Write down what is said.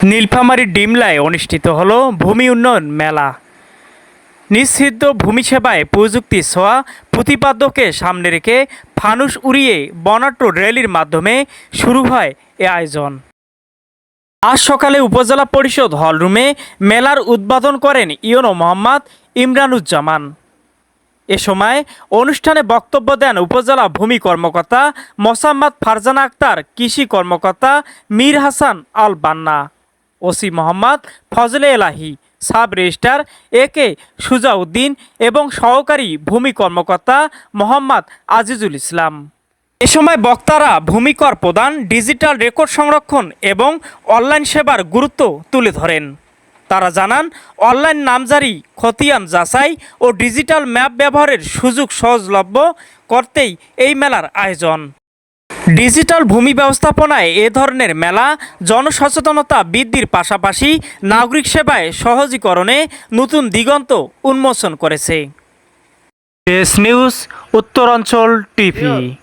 নীলফামারী ডিমলায় অনুষ্ঠিত হলো ভূমি উন্নয়ন মেলা। নিষিদ্ধ ভূমি সেবায় প্রযুক্তি ছোঁয়া প্রতিপাদ্যকে সামনে রেখে ফানুস উড়িয়ে বনাট্য র্যালির মাধ্যমে শুরু হয় এ আয়োজন। আজ সকালে উপজেলা পরিষদ হলরুমে মেলার উদ্বোধন করেন ইয়নো মোহাম্মদ ইমরানুজ্জামান। এ সময় অনুষ্ঠানে বক্তব্য দেন উপজেলা ভূমি কর্মকর্তা মোসাম্মদ ফারজানা আক্তার, কৃষি কর্মকর্তা Mir Hasan Al Banna OC Mohammad Fazle Elahi, sub registrar A K Sujauddin এবং সহকারী ভূমি কর্মকর্তা মোহাম্মদ আজিজুল ইসলাম। এ সময় বক্তারা ভূমিকর প্রদান, ডিজিটাল রেকর্ড সংরক্ষণ এবং অনলাইন সেবার গুরুত্ব তুলে ধরেন। তারা জানান, অনলাইন নামজারি, খতিয়ান যাচাই ও ডিজিটাল ম্যাপ ব্যবহারের সুযোগ সহজলভ্য করতেই এই মেলার আয়োজন। ডিজিটাল ভূমি ব্যবস্থাপনায় এ ধরনের মেলা, জনসচেতনতা বৃদ্ধির পাশাপাশি নাগরিক সেবায় সহজীকরণে নতুন দিগন্ত উন্মোচন করেছে। News, Uttaranchal TV.